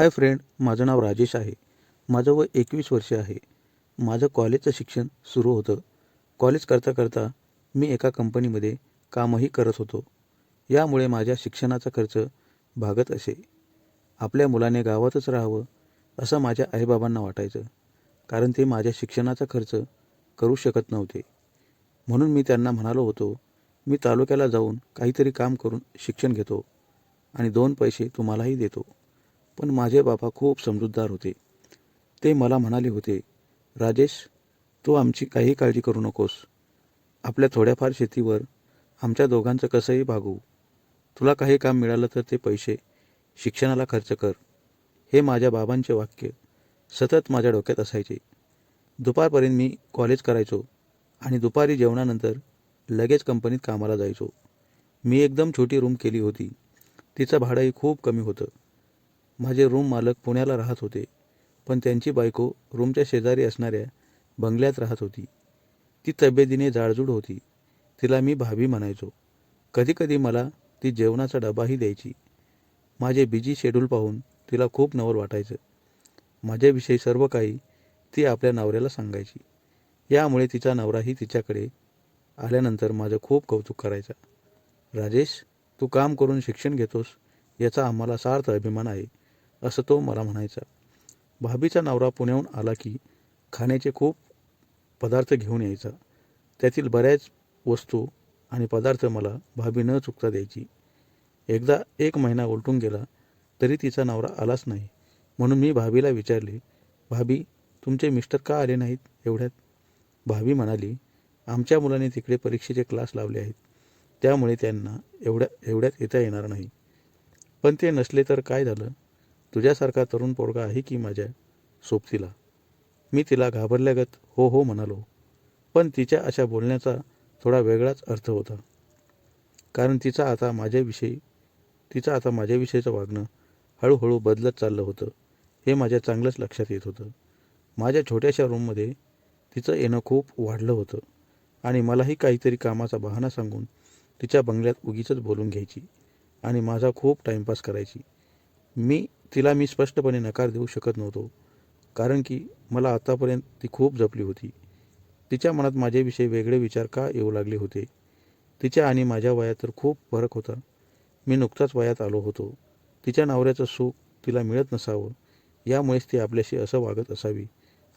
Hi friend माझं नाव राजेश आहे. माझं वय एकवीस वर्षे आहे. माझं कॉलेजचं शिक्षण सुरू होतं. कॉलेज करता करता मी एका कंपनीमध्ये कामही करत होतो. यामुळे माझ्या शिक्षणाचा खर्च भागत असे. आपल्या मुलाने गावातच राहावं असं माझ्या आईबाबांना वाटायचं. कारण ते माझ्या शिक्षणाचा खर्च करू शकत नव्हते. म्हणून मी त्यांना म्हणालो होतो मी तालुक्याला जाऊन काहीतरी काम करून शिक्षण घेतो आणि दोन पैसे तुम्हालाही देतो. पण माझे बाबा खूप समजूतदार होते. ते मला म्हणाले होते राजेश तू आमची काही काळजी करू नकोस. आपल्या थोड्याफार शेतीवर आमच्या दोघांचं कसंही भागवू तुला काही काम मिळालं तर ते पैसे शिक्षणाला खर्च कर. हे माझ्या बाबांचे वाक्य सतत माझ्या डोक्यात असायचे. दुपारपर्यंत मी कॉलेज करायचो आणि दुपारी जेवणानंतर लगेच कंपनीत कामाला जायचो. मी एकदम छोटी रूम केली होती. तिचं भाडंही खूप कमी होतं. माझे रूम मालक पुण्याला राहत होते. पण त्यांची बायको रूमच्या शेजारी असणाऱ्या बंगल्यात राहत होती. ती तब्येतीने जाडजूड होती. तिला मी भाभी म्हणायचो. कधीकधी मला ती जेवणाचा डबाही द्यायची. माझे बिजी शेड्यूल पाहून तिला खूप नवल वाटायचं. माझ्याविषयी सर्व काही ती आपल्या नवऱ्याला सांगायची. यामुळे तिचा नवराही तिच्याकडे आल्यानंतर माझं खूप कौतुक करायचा. राजेश तू काम करून शिक्षण घेतोस याचा आम्हाला सार्थ अभिमान आहे. असं तो मला म्हणायचा. भाभीचा नवरा पुण्याहून आला की खाण्याचे खूप पदार्थ घेऊन यायचा. त्यातील बऱ्याच वस्तू आणि पदार्थ मला भाभी न चुकता द्यायची. एकदा एक महिना उलटून गेला तरी तिचा नवरा आलाच नाही. म्हणून मी भाभीला विचारले भाभी तुमचे मिस्टर का आले नाहीत एवढ्यात? भाभी म्हणाली आमच्या मुलाने तिकडे परीक्षेचे क्लास लावले आहेत. त्यामुळे त्यांना एवढ्या एवढ्यात येता येणार नाही. पण ते नसले तर काय झालं? तुझ्यासारखा तरुण पोरगा आहे की माझ्या सोबतीला? मी तिला घाबरल्यागत हो हो म्हणालो. पण तिच्या अशा बोलण्याचा थोडा वेगळाच अर्थ होता. कारण तिचा आता माझ्याविषयी तिचं आता माझ्याविषयीचं वागणं हळूहळू बदलत चाललं होतं. हे माझ्या चांगलंच लक्षात येत होतं. माझ्या छोट्याशा रूममध्ये तिचं येणं खूप वाढलं होतं. आणि मलाही काहीतरी कामाचा बहाणा सांगून तिच्या बंगल्यात उगीच बोलून घ्यायची आणि माझा खूप टाईमपास करायची. मी तिला मी स्पष्टपणे नकार देऊ शकत नव्हतो. कारण की मला आतापर्यंत ती खूप जपली होती. तिच्या मनात माझ्याविषयी वेगळे विचार का येऊ लागले होते? तिच्या आणि माझ्या वयात तर खूप फरक होता. मी नुकताच वयात आलो होतो. तिच्या नवऱ्याचं सुख तिला मिळत नसावं यामुळेच ती आपल्याशी असं वागत असावी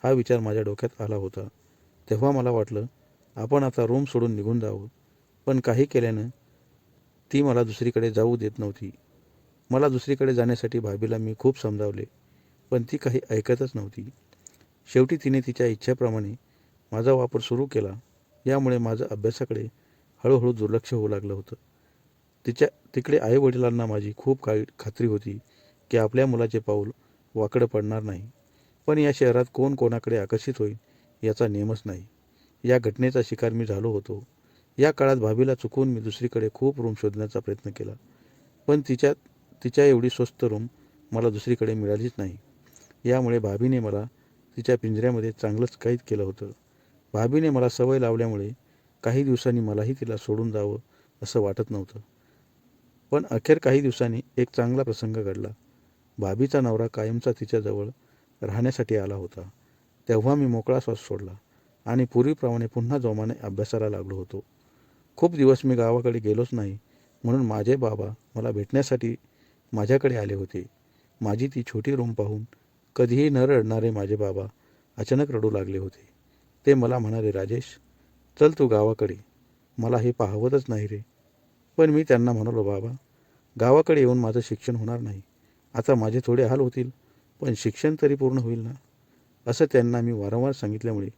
हा विचार माझ्या डोक्यात आला होता. तेव्हा मला वाटलं आपण आता रूम सोडून निघून जावं. पण काही केल्यानं ती मला दुसरीकडे जाऊ देत नव्हती. मला दुसरीकडे जाण्यासाठी भाभीला मी खूप समजावले पण ती काही ऐकतच नव्हती. शेवटी तिने तिच्या इच्छेप्रमाणे माझा वापर सुरू केला. यामुळे माझं अभ्यासाकडे हळूहळू दुर्लक्ष होऊ लागलं होतं. तिच्या तिकडे आईवडिलांना माझी खूप काही खात्री होती की आपल्या मुलाचे पाऊल वाकडं पडणार नाही. पण या शहरात कोण कोणाकडे आकर्षित होईल याचा नेमच नाही. या घटनेचा शिकार मी झालो होतो. या काळात भाभीला चुकून मी दुसरीकडे खूप रूम शोधण्याचा प्रयत्न केला. पण तिच्यात तिच्या एवढी स्वस्त रूम मला दुसरीकडे मिळालीच नाही. यामुळे भाभीने मला तिच्या पिंजऱ्यामध्ये चांगलंच कैद केलं होतं. भाभीने मला सवय लावल्यामुळे काही दिवसांनी मलाही तिला सोडून जावं असं वाटत नव्हतं. पण अखेर काही दिवसांनी एक चांगला प्रसंग घडला. भाभीचा नवरा कायमचा तिच्याजवळ राहण्यासाठी आला होता. तेव्हा मी मोकळा श्वास सोडला आणि पूर्वीप्रमाणे पुन्हा जोमाने अभ्यासाला लागलो होतो. खूप दिवस मी गावाकडे गेलोच नाही म्हणून माझे बाबा मला भेटण्यासाठी माझ्याकडे आले होते. माझी ती छोटी रूम पाहून कधीही न रडणारे माझे बाबा अचानक रडू लागले होते. ते मला म्हणाले राजेश चल तू गावाकडे. मला हे पाहवतच नाही रे. पण मी त्यांना म्हणालो बाबा गावाकडे येऊन माझं शिक्षण होणार नाही. आता माझे थोडे हाल होतील पण शिक्षण तरी पूर्ण होईल ना? असं त्यांना मी वारंवार सांगितल्यामुळे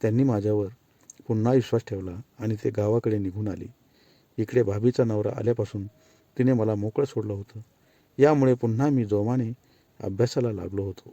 त्यांनी माझ्यावर पुन्हा विश्वास ठेवला आणि ते गावाकडे निघून आले. इकडे भाभीचा नवरा आल्यापासून तिने मला मोकळं सोडलं होतं. यामुळे पुन्हा मी जोमाने अभ्यासाला लागलो होतो.